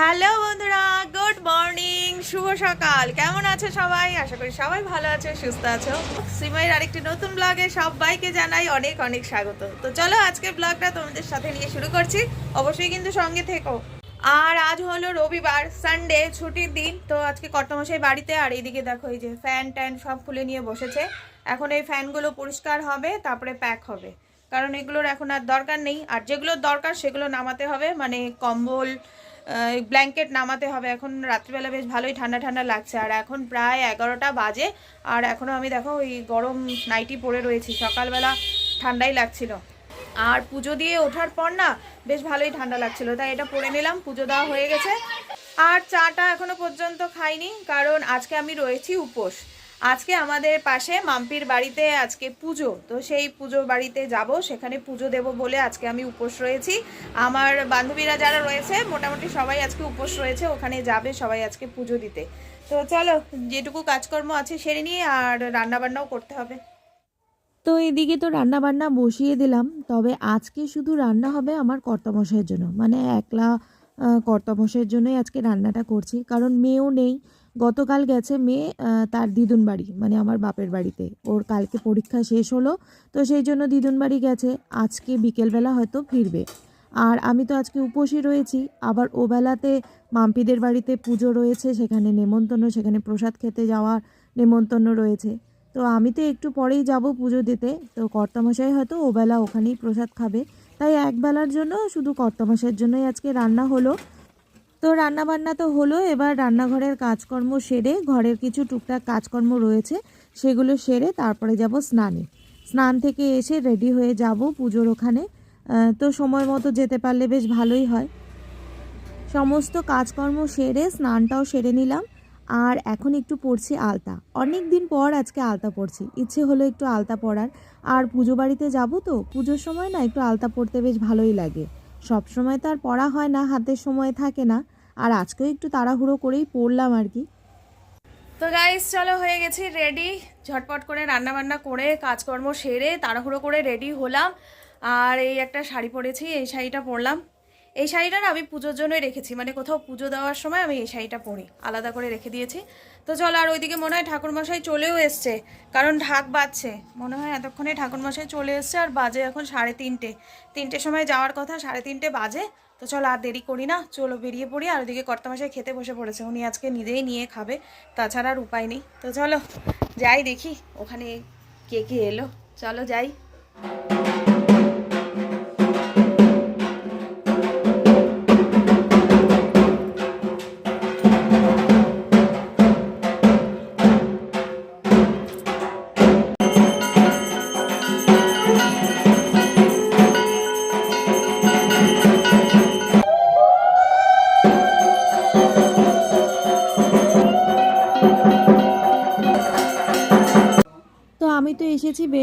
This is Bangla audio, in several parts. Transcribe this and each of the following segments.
হ্যালো বন্ধুরা, গুড মর্নিং, শুভ সকাল। কেমন আছে সবাই? আশা করি সবাই ভালো আছে, সুস্থ আছো। সিমাইয়ের আরেকটি নতুন ব্লগে সবাইকে জানাই অনেক অনেক স্বাগত। তো চলো আজকের ব্লগটা তোমাদের সাথে নিয়ে শুরু করছি। অবশ্যই কিন্তু সঙ্গে থেকো। আর আজ হলো রবিবার সানডে ছুটির দিন। তো আজকে কর্তমশাই বাড়িতে, আর এইদিকে দেখো এই যে ফ্যান ট্যান সব খুলে নিয়ে বসেছে। এখন এই ফ্যানগুলো পরিষ্কার হবে, তারপরে প্যাক হবে। কারণ এগুলোর এখন আর দরকার নেই। আর যেগুলোর দরকার সেগুলো নামাতে হবে। মানে কম্বল ব্ল্যাঙ্কেট নামাতে হবে। এখন রাত্রিবেলা বেশ ভালোই ঠান্ডা ঠান্ডা লাগছে। আর এখন প্রায় এগারোটা বাজে। আর এখনও আমি দেখো ওই গরম নাইটি পরে রয়েছি। সকালবেলা ঠান্ডাই লাগছিল। আর পুজো দিয়ে ওঠার পর না বেশ ভালোই ঠান্ডা লাগছিল। তাই এটা পরে নিলাম। পুজো দেওয়া হয়ে গেছে। আর চাটা এখনও পর্যন্ত খাইনি। কারণ আজকে আমি রয়েছি উপোস। আজকে আমাদের পাশে মাম্পির বাড়িতে আজকে পুজো, তো সেই পুজো বাড়িতে যাব, সেখানে পুজো দেব বলে আজকে আমি উপোস রয়েছি। আমার বান্ধবীরা যারা রয়েছে, মোটামুটি সবাই আজকে উপোস রয়েছে, ওখানে যাবে সবাই আজকে পুজো দিতে। তো চলো, যেটুকু কাজকর্ম আছে সেরে নিয়ে আর রান্নাবান্নাও করতে হবে। তো এদিকে তো রান্না বান্না বসিয়ে দিলাম, তবে আজকে শুধু রান্না হবে আমার কর্তামশাইয়ের জন্য। মানে একলা কর্তামশাইয়ের জন্যই আজকে রান্নাটা করছি, কারণ মেয়েও নেই গতকাল গেছে মেয়ে তার দিদুন বাড়ি মানে আমার বাপের বাড়িতে। ওর কালকে পরীক্ষা শেষ হলো, তো সেই জন্য দিদুন বাড়ি গেছে। আজকে বিকেলবেলা হয়তো ফিরবে। আর আমি তো আজকে উপসী রয়েছি, আবার ও বেলাতে মাম্পিদের বাড়িতে পুজো রয়েছে, সেখানে নেমন্তন্ন, সেখানে প্রসাদ খেতে যাওয়ার নেমন্তন্ন রয়েছে। তো আমি তো একটু পরেই যাব পুজো দিতে। তো কর্তামশাই হয়তো ওবেলা ওখানেই প্রসাদ খাবে। তাই একবেলার জন্য শুধু কর্তামশাইয়ের জন্যই আজকে রান্না হলো। তো রান্না বান্না তো হলো, এবার রান্নাঘরের কাজকর্ম সেরে, ঘরের কিছু টুকটাক কাজকর্ম রয়েছে, সেগুলো সেরে তারপরে যাব স্নানে। স্নান থেকে এসে রেডি হয়ে যাব পুজোর ওখানে। তো সময় মতো যেতে পারলে বেশ ভালোই হয়। সমস্ত কাজকর্ম সেরে, স্নানটাও সেরে নিলাম। আর এখন একটু পড়ছি আলতা। অনেক দিন পর আজকে আলতা পড়ছি। ইচ্ছে হলো একটু আলতা পরার আর পুজো বাড়িতে যাব তো, পুজোর সময় না একটু আলতা পড়তে বেশ ভালোই লাগে। সব সময় তো আর পড়া হয় না, হাতের সময় থাকে না। আর আজকেও একটু তাড়াহুড়ো করেই পড়লাম আর কি। তো গাইস চলো হয়ে গেছি রেডি ঝটপট করে রান্না বান্না করে কাজকর্ম সেরে তাড়াহুড়ো করে রেডি হলাম। আর এই একটা শাড়ি পরেছি, এই শাড়িটা পরলাম। এই শাড়িটা আমি পুজোর জন্যই রেখেছি মানে কোথাও পুজো দেওয়ার সময় আমি এই শাড়িটা পরি, আলাদা করে রেখে দিয়েছি। তো চলো আর ওইদিকে মনে হয় ঠাকুরমশাই চলেও এসছে, কারণ ঢাক বাজছে। মনে হয় এতক্ষণে ঠাকুরমশাই চলে এসছে, আর বাজে এখন সাড়ে তিনটে। তিনটের সময় যাওয়ার কথা সাড়ে তিনটে বাজে তো চলো আর দেরি করি না, চলো বেরিয়ে পড়ি। আর ওদিকে কর্তামশাই খেতে বসে পড়েছে, উনি আজকে নিজেই নিয়ে খাবে, তাছাড়া আর উপায় নেই। তো চলো, যাই দেখি, ওখানে কে কে এলো। চলো যাই।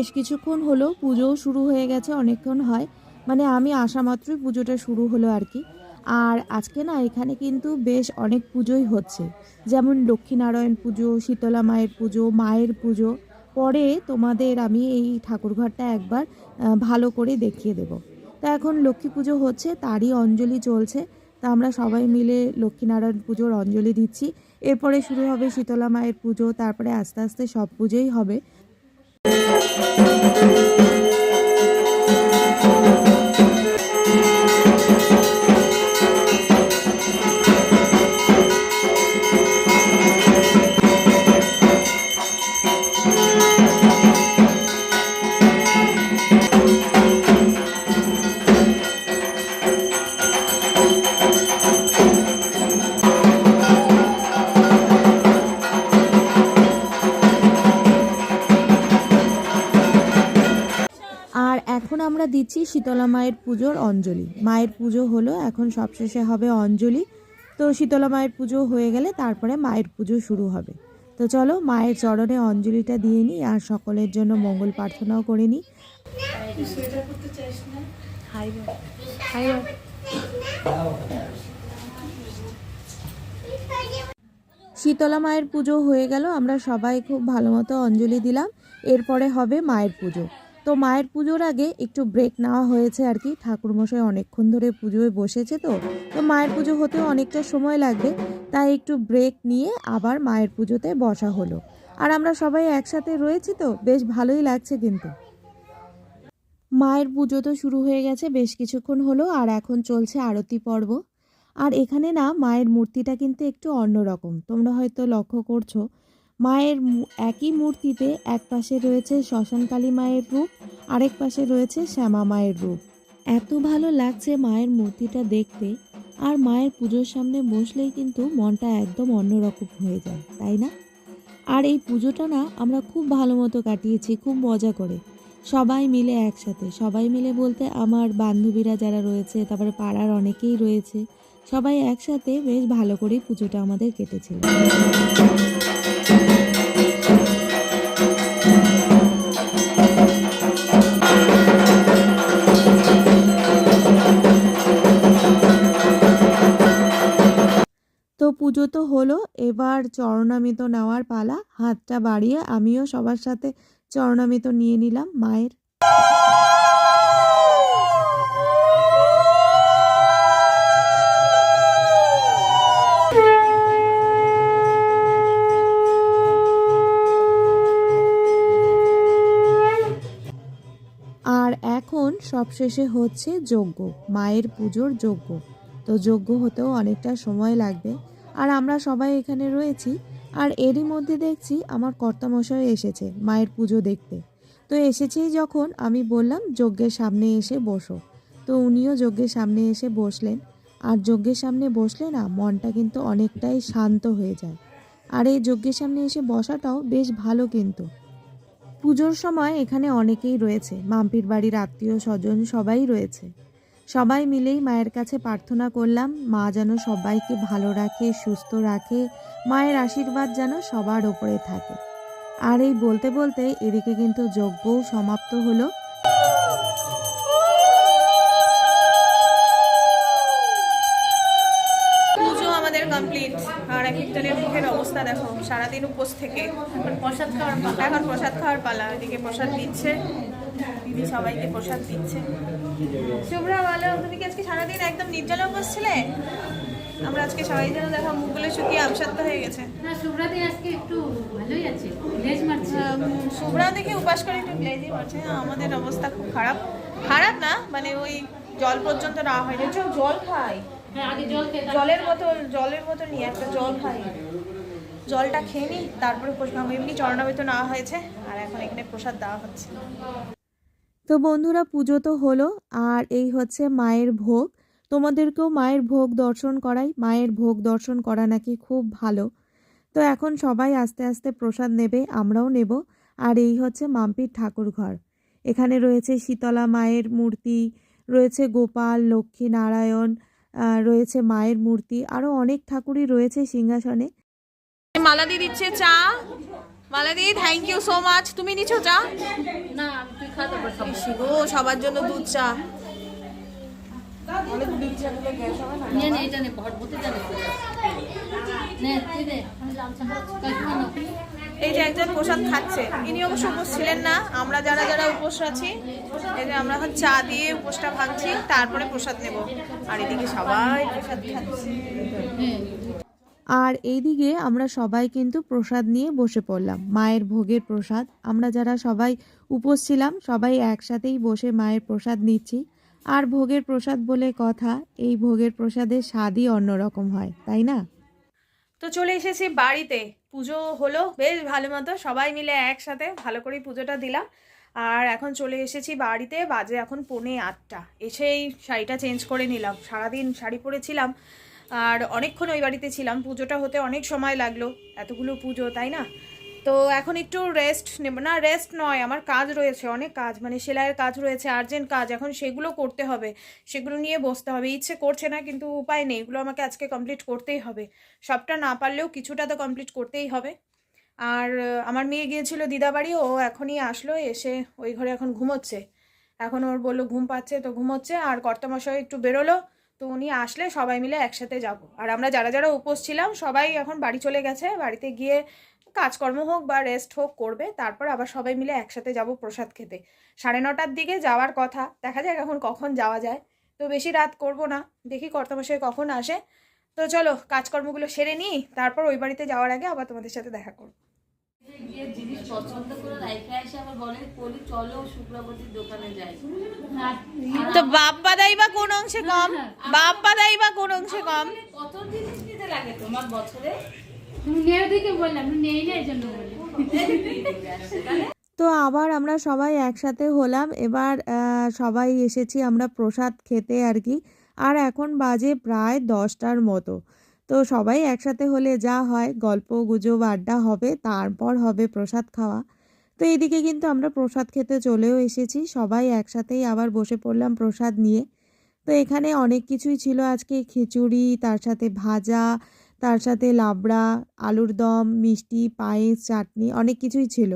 বেশ কিছুক্ষণ হলো পুজোও শুরু হয়ে গেছে, অনেকক্ষণ হয়। মানে আমি আসা মাত্রই পুজোটা শুরু হলো আর কি। আর আজকে না এখানে কিন্তু বেশ অনেক পুজোই হচ্ছে। যেমন লক্ষ্মীনারায়ণ পুজো, শীতলা মায়ের পুজো মায়ের পুজো। পরে তোমাদের আমি এই ঠাকুরঘরটা একবার ভালো করে দেখিয়ে দেব। তা এখন লক্ষ্মী পুজো হচ্ছে, তারই অঞ্জলি চলছে। তা আমরা সবাই মিলে লক্ষ্মীনারায়ণ পুজোর অঞ্জলি দিচ্ছি। এরপরে শুরু হবে শীতলা মায়ের পুজো, তারপরে আস্তে আস্তে সব পুজোই হবে। আর এখন আমরা দিচ্ছি শীতলা মায়ের পুজোর অঞ্জলি। মায়ের পুজো হলো, এখন সবশেষে হবে অঞ্জলি। তো শীতলা মায়ের পুজো হয়ে গেলে তারপরে মায়ের পুজো শুরু হবে। তো চলো মায়ের চরণে অঞ্জলিটা দিয়ে নিই আর সকলের জন্য মঙ্গল প্রার্থনাও করে নিই। শীতলা মায়ের পুজো হয়ে গেল, আমরা সবাই খুব ভালো মতো অঞ্জলি দিলাম। এরপরে হবে মায়ের পুজো। তো মায়ের পুজোর আগে একটু ব্রেক নেওয়া হয়েছে আর কি। ঠাকুরমশাই অনেকক্ষণ ধরে পুজোয় বসেছে তো। তো মায়ের পুজো হতেও অনেকটা সময় লাগবে, তাই একটু ব্রেক নিয়ে আবার মায়ের পুজোতে বসা হলো। আর আমরা সবাই একসাথে রয়েছি তো, বেশ ভালোই লাগছে কিন্তু। মায়ের পুজো তো শুরু হয়ে গেছে, বেশ কিছুক্ষণ হলো আর এখন চলছে আরতি পর্ব। আর এখানে না, মায়ের মূর্তিটা কিন্তু একটু অন্যরকম। তোমরা হয়তো লক্ষ্য করছ, মায়ের একই মূর্তিতে এক পাশে রয়েছে শ্মশানকালী মায়ের রূপ, আরেক পাশে রয়েছে শ্যামা মায়ের রূপ। এত ভালো লাগছে মায়ের মূর্তিটা দেখতে, আর মায়ের পুজোর সামনে বসলেই কিন্তু মনটা একদম অন্যরকম হয়ে যায়, তাই না? আর এই পুজোটা না আমরা খুব ভালো মতো কাটিয়েছি, খুব মজা করে। সবাই মিলে একসাথে। সবাই মিলে বলতে আমার বান্ধবীরা যারা রয়েছে, তারপরে পাড়ার অনেকেই রয়েছে, সবাই একসাথে বেশ ভালো করেই পুজোটা আমাদের কেটেছিল। তো পুজো তো হলো, এবার চরণামিত নেওয়ার পালা, হাতটা বাড়িয়ে আমিও সবার সাথে চরণামিত নিয়ে নিলাম, মায়ের। আর এখন সবশেষে হচ্ছে যজ্ঞ, মায়ের পুজোর যজ্ঞ। তো যজ্ঞ হতেও অনেকটা সময় লাগবে। আর আমরা সবাই এখানে রয়েছি। আর এরই মধ্যে দেখছি আমার কর্তামশাই এসেছে, মায়ের পুজো দেখতে। তো এসেছেই যখন আমি বললাম, যজ্ঞের সামনে এসে বসো। তো উনিও যজ্ঞের সামনে এসে বসলেন। আর যজ্ঞের সামনে বসলে না, মনটা কিন্তু অনেকটাই শান্ত হয়ে যায়। আর এই যজ্ঞের সামনে এসে বসাটাও বেশ ভালো কিন্তু। পুজোর সময় এখানে অনেকেই রয়েছে, মাম্পির বাড়ির আত্মীয় স্বজন সবাই রয়েছে। সবাই মিলেই মায়ের কাছে প্রার্থনা করলাম, মা যেন সবাইকে ভালো রাখে, সুস্থ রাখে, মায়ের আশীর্বাদ যেন সবার ওপরে থাকে। আর এই বলতে বলতে এদিকে কিন্তু যজ্ঞও সমাপ্ত হলো। দেখো সারাদিন উপোস থেকে। এখন প্রসাদ খাওয়ার পালা এখন প্রসাদ খাওয়ার পালা এদিকে প্রসাদ দিচ্ছে। দিদি সবাইকে প্রসাদ দিচ্ছে। শুভ্রা বলো তুমি কি আজকে সারাদিন একদম নির্জলা উপোস ছিলে? আমরা আজকে সবাই যেন দেখো মুখগুলো শুকিয়ে আমসাত্ত হয়ে গেছে। না শুভ্রাদি আজকে একটু ভালোই আছে লেজ মারছে। শুভ্রা দেখে উপাস করে একটু গ্লেজি মারছে। আমাদের অবস্থা খুব খারাপ। খারাপ না মানে ওই জল পর্যন্ত না হয়। জল খাই। হ্যাঁ আগে জল খেয়ে জলের বোতল জলের বোতল নিয়ে একটা জল খাই। জলটা খেয়ে নিই, তারপরে এমনি চরণাবিত নেওয়া হয়েছে, আর এখন এখানে প্রসাদ দেওয়া হচ্ছে। তো বন্ধুরা, পুজো তো হলো, আর এই হচ্ছে মায়ের ভোগ। তোমাদেরকেও মায়ের ভোগ দর্শন করাই। মায়ের ভোগ দর্শন করা নাকি খুব ভালো। তো এখন সবাই আস্তে আস্তে প্রসাদ নেবে, আমরাও নেব। আর এই হচ্ছে মাম্পির ঠাকুর ঘর। এখানে রয়েছে শীতলা মায়ের মূর্তি, রয়েছে গোপাল, লক্ষ্মী নারায়ণ রয়েছে মায়ের মূর্তি। আরও অনেক ঠাকুরই রয়েছে সিংহাসনে। মালাদি দিচ্ছে চা? মালাদি থ্যাংক ইউ সো মাচ তুমি নিছো চা? না তুই গো সবার জন্য দুধ চা। নিয়ে নে? এটা নে ভট জানে নে তুই দে আমি লামচা কালকে না এই যে একজন প্রসাদ খাচ্ছে ইনি অবশ্য উপোস ছিলেন না আমরা যারা যারা উপোস আছি এই যে আমরা এখন চা দিয়ে উপোসটা ভাঙছি তারপরে প্রসাদ নেব। আর এদিকে সবাই প্রসাদ খাচ্ছে। আর এইদিকে আমরা সবাই কিন্তু প্রসাদ নিয়ে বসে পড়লাম, মায়ের ভোগের প্রসাদ। আমরা যারা সবাই উপোস ছিলাম, সবাই একসাথেই বসে মায়ের প্রসাদ নিচ্ছি। আর ভোগের প্রসাদ বলে কথা, এই ভোগের প্রসাদের স্বাদই অন্যরকম হয়, তাই না? তো চলে এসেছি বাড়িতে। পুজো হলো, বেশ ভালো মতো, সবাই মিলে একসাথে ভালো করে পুজোটা দিলাম। আর এখন চলে এসেছি বাড়িতে, বাজে এখন পৌনে আটটা। এসেই শাড়িটা চেঞ্জ করে নিলাম। সারাদিন শাড়ি পরেছিলাম আর অনেকক্ষণ ওই বাড়িতে ছিলাম, পুজোটা হতে অনেক সময় লাগল, এতগুলো পুজো, তাই না? তো এখন একটু রেস্ট নেব, না রেস্ট নয়, আমার কাজ রয়েছে, অনেক কাজ মানে সেলাইয়ের কাজ রয়েছে আর্জেন্ট কাজ, এখন সেগুলো করতে হবে, সেগুলো নিয়ে বসতে হবে, ইচ্ছে করছে না, কিন্তু উপায় নেই, এগুলো আমাকে আজকে কমপ্লিট করতেই হবে, সবটা না পারলেও কিছুটা তো কমপ্লিট করতেই হবে, আর আমার মেয়ে গিয়েছিল দিদাবাড়ি, ও এখনই আসলো, এসে ওই ঘরে এখন ঘুমোচ্ছে, এখন ওর বলল ঘুম পাচ্ছে, তো ঘুমোচ্ছে, আর কর্তামশাই একটু বেরোলো তো উনি আসলে সবাই মিলে একসাথে যাব। আর আমরা যারা যারা উপোস ছিলাম, সবাই এখন বাড়ি চলে গেছে। বাড়িতে গিয়ে কাজকর্ম হোক বা রেস্ট হোক করবে, তারপর আবার সবাই মিলে একসাথে যাব প্রসাদ খেতে। সাড়ে নটার দিকে যাওয়ার কথা, দেখা যাক এখন কখন যাওয়া যায়। তো বেশি রাত করব না, দেখি কর্তামশাই কখন আসে। তো চলো, কাজকর্মগুলো সেরে নিই, তারপর ওই বাড়িতে যাওয়ার আগে আবার তোমাদের সাথে দেখা করব। গিয়ে জিনিস পছন্দ করে রাইখে এসে আবার বলে বলি চলো শুক্রবতীর দোকানে যাই। তো বাপ্পা দাই বা কোন অংশে কম? বাপ্পা দাই বা কোন অংশে কম? কত জিনিস নিতে লাগে তোমার বছরে? তো আবার আমরা সবাই একসাথে হলাম। এবার সবাই এসেছি আমরা প্রসাদ খেতে আর কি। আর এখন বাজে প্রায় দশটার মতো। তো সবাই একসাথে হলে যা হয়, গল্প, গুজব, আড্ডা হবে, তারপর হবে প্রসাদ খাওয়া। তো এইদিকে কিন্তু আমরা প্রসাদ খেতে চলেও এসেছি, সবাই একসাথেই আবার বসে পড়লাম প্রসাদ নিয়ে। তো এখানে অনেক কিছুই ছিল আজকে, খিচুড়ি, তার সাথে ভাজা, তার সাথে লাবড়া, আলুর দম, মিষ্টি, পায়েস, চাটনি, অনেক কিছুই ছিল।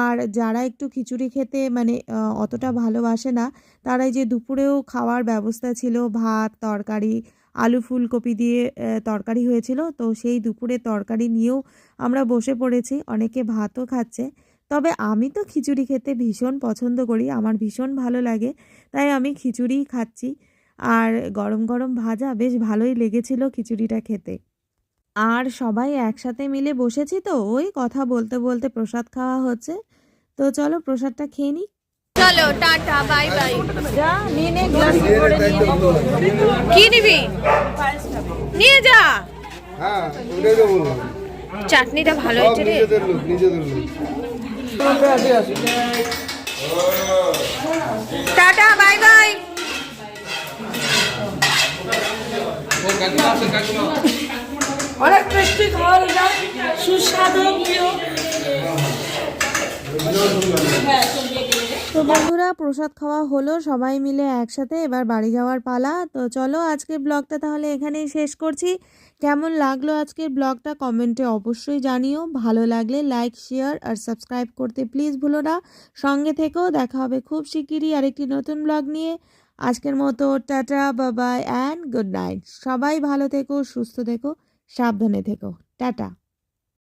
আর যারা একটু খিচুড়ি খেতে মানে অতটা ভালোবাসে না, তারাই যে দুপুরেও খাওয়ার ব্যবস্থা ছিল, ভাত, তরকারি আলু ফুলকপি দিয়ে তরকারি হয়েছিল। তো সেই দুপুরে তরকারি নিয়েও আমরা বসে পড়েছি। অনেকে ভাতও খাচ্ছে। তবে আমি তো খিচুড়ি খেতে ভীষণ পছন্দ করি। আমার ভীষণ ভালো লাগে। তাই আমি খিচুড়িই খাচ্ছি। আর গরম গরম ভাজা বেশ ভালোই লেগেছিল খিচুড়িটা খেতে। আর সবাই একসাথে মিলে বসেছি তো। ওই কথা বলতে বলতে প্রসাদ খাওয়া হচ্ছে। তো চলো প্রসাদটা খেয়ে নিই। চলো টাটা বাই বাই যা নিয়ে নে গ্লাস করে নিয়ে কি নিবি? নিয়ে যা। হ্যাঁ চাটনিটা ভালো হয়েছে রে। নিজেদের লোক নিজেদের লোক। টাটা বাই বাই অনেক টেস্টি সুস্বাদু প্রিয় তো বন্ধুরা, প্রসাদ খাওয়া হলো, সবাই মিলে একসাথে এবার বাড়ি যাওয়ার পালা। তো চলো আজকের ব্লগটা তাহলে এখানেই শেষ করছি। কেমন লাগল আজকের ব্লগটা কমেন্টে অবশ্যই জানিও। ভালো লাগলে লাইক শেয়ার আর সাবস্ক্রাইব করতে প্লিজ ভুলো না। সঙ্গে থেকেও দেখা হবে খুব শিগগিরই আরেকটি নতুন ব্লগ নিয়ে। আজকের মতো টাটা বাবাই অ্যান্ড গুড নাইট সবাই ভালো থেকো, সুস্থ থেকো, সাবধানে থেকো। টাটা।